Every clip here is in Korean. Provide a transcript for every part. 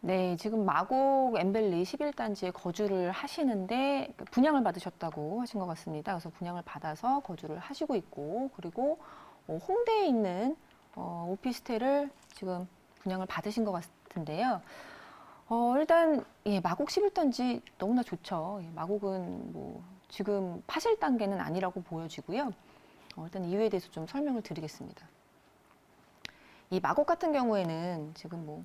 네, 지금 마곡 엠벨리 11단지에 거주를 하시는데 분양을 받으셨다고 하신 것 같습니다. 그래서 분양을 받아서 거주를 하시고 있고 그리고 어, 홍대에 있는 어, 오피스텔을 지금 분양을 받으신 것 같은데요. 어, 일단 예, 마곡 11단지 너무나 좋죠. 예, 마곡은 뭐 지금 파실 단계는 아니라고 보여지고요. 어, 일단 이유에 대해서 좀 설명을 드리겠습니다. 이 마곡 같은 경우에는 지금 뭐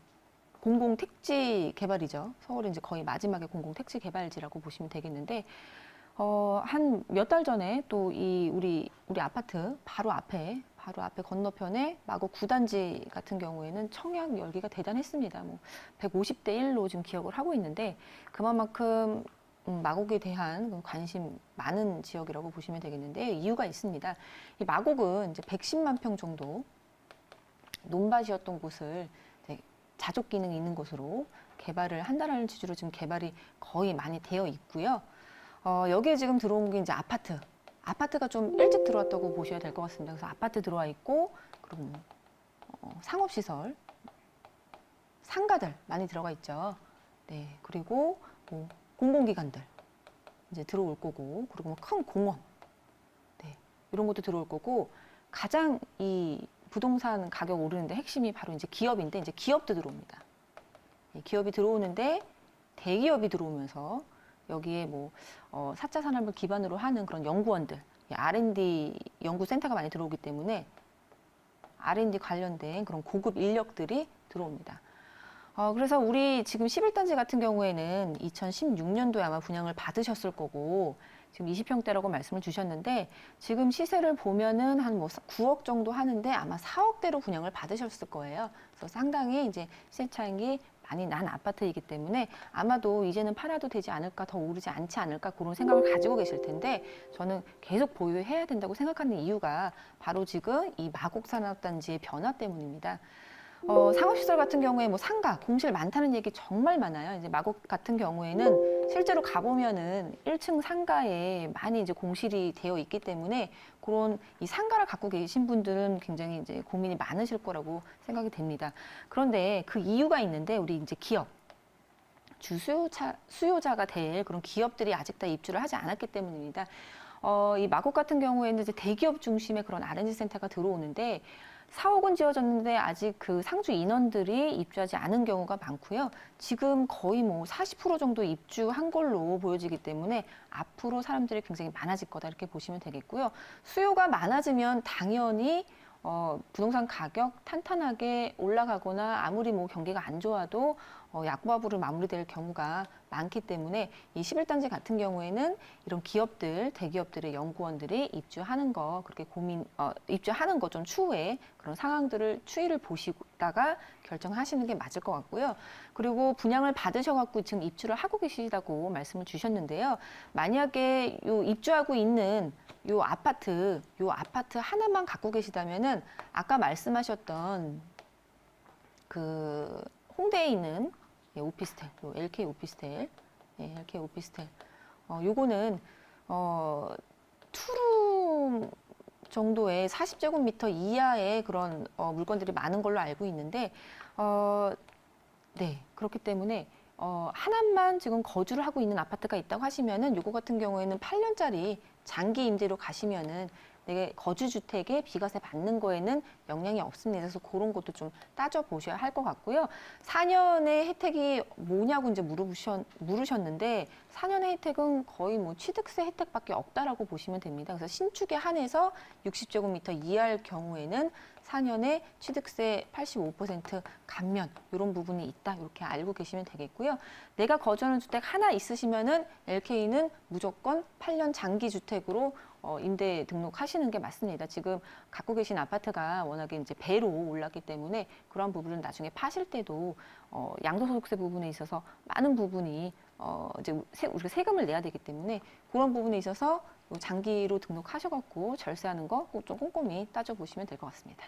공공 택지 개발이죠. 서울은 이제 거의 마지막에 공공 택지 개발지라고 보시면 되겠는데 어, 한 몇 달 전에 또 이 우리 우리 아파트 바로 앞에 바로 앞에 건너편에 마곡 9단지 같은 경우에는 청약 열기가 대단했습니다. 뭐 150대 1로 지금 기억을 하고 있는데 그만큼 음, 마곡에 대한 그 관심 많은 지역이라고 보시면 되겠는데 이유가 있습니다. 이 마곡은 이제 110만 평 정도 논밭이었던 곳을 자족 기능이 있는 곳으로 개발을 한다라는 취지로 지금 개발이 거의 많이 되어 있고요. 어, 여기에 지금 들어온 게 이제 아파트. 아파트가 좀 일찍 들어왔다고 보셔야 될 것 같습니다. 그래서 아파트 들어와 있고, 그리고 뭐, 어, 상업시설, 상가들 많이 들어가 있죠. 네. 그리고 뭐 공공기관들 이제 들어올 거고, 그리고 뭐 큰 공원. 네. 이런 것도 들어올 거고, 가장 이 부동산 가격 오르는데 핵심이 바로 이제 기업인데, 이제 기업도 들어옵니다. 이 기업이 들어오는데 대기업이 들어오면서 여기에 뭐 어, 4차 산업을 기반으로 하는 그런 연구원들, 이 R&D 연구센터가 많이 들어오기 때문에 R&D 관련된 그런 고급 인력들이 들어옵니다. 어, 그래서 우리 지금 11단지 같은 경우에는 2016년도에 아마 분양을 받으셨을 거고 지금 20평대라고 말씀을 주셨는데 지금 시세를 보면은 한 뭐 9억 정도 하는데 아마 4억대로 분양을 받으셨을 거예요. 그래서 상당히 이제 시세 차익이 많이 난 아파트이기 때문에 아마도 이제는 팔아도 되지 않을까 더 오르지 않지 않을까 그런 생각을 가지고 계실 텐데 저는 계속 보유해야 된다고 생각하는 이유가 바로 지금 이 마곡 산업단지의 변화 때문입니다. 어, 상업시설 같은 경우에 뭐 상가, 공실 많다는 얘기 정말 많아요. 이제 마곡 같은 경우에는 실제로 가보면은 1층 상가에 많이 이제 공실이 되어 있기 때문에 그런 이 상가를 갖고 계신 분들은 굉장히 이제 고민이 많으실 거라고 생각이 됩니다. 그런데 그 이유가 있는데 우리 이제 기업, 주수요자, 수요자가 될 그런 기업들이 아직 다 입주를 하지 않았기 때문입니다. 어, 이 마곡 같은 경우에는 이제 대기업 중심의 그런 R&D 센터가 들어오는데 사옥은 지어졌는데 아직 그 상주 인원들이 입주하지 않은 경우가 많고요. 지금 거의 뭐 40% 정도 입주한 걸로 보여지기 때문에 앞으로 사람들이 굉장히 많아질 거다 이렇게 보시면 되겠고요. 수요가 많아지면 당연히 어, 부동산 가격 탄탄하게 올라가거나 아무리 뭐 경기가 안 좋아도 어, 약보합으로 마무리될 경우가 많기 때문에 이 11단지 같은 경우에는 이런 기업들, 대기업들의 연구원들이 입주하는 거 그렇게 고민, 어, 입주하는 거 좀 추후에 그런 상황들을 추이를 보시다가 결정하시는 게 맞을 것 같고요. 그리고 분양을 받으셔갖고 지금 입주를 하고 계시다고 말씀을 주셨는데요. 만약에 요 입주하고 있는 요 아파트, 요 아파트 하나만 갖고 계시다면은 아까 말씀하셨던 그 홍대에 있는 예, 오피스텔, 요 LK 오피스텔, 예, LK 오피스텔. 어, 요거는 어, 투룸 정도의 40제곱미터 이하의 그런 어, 물건들이 많은 걸로 알고 있는데, 어, 네, 그렇기 때문에 어, 하나만 지금 거주를 하고 있는 아파트가 있다고 하시면은 요거 같은 경우에는 8년짜리 장기 임대로 가시면은 내게 거주 주택에 비과세 받는 거에는 영향이 없습니다. 그래서 그런 것도 좀 따져 보셔야 할 것 같고요. 4년의 혜택이 뭐냐고 이제 물어보셨, 물으셨는데 4년의 혜택은 거의 뭐 취득세 혜택밖에 없다라고 보시면 됩니다. 그래서 신축에 한해서 60제곱미터 이하일 경우에는 4년에 취득세 85% 감면 이런 부분이 있다 이렇게 알고 계시면 되겠고요. 내가 거주하는 주택 하나 있으시면은 LK는 무조건 8년 장기 주택으로 어, 임대 등록하시는 게 맞습니다. 지금 갖고 계신 아파트가 워낙에 이제 배로 올랐기 때문에 그런 부분은 나중에 파실 때도 어, 양도소득세 부분에 있어서 많은 부분이 어, 이제 세, 우리가 세금을 내야 되기 때문에 그런 부분에 있어서 장기로 등록하셔갖고 절세하는 거꼭좀 꼼꼼히 따져보시면 될 것 같습니다.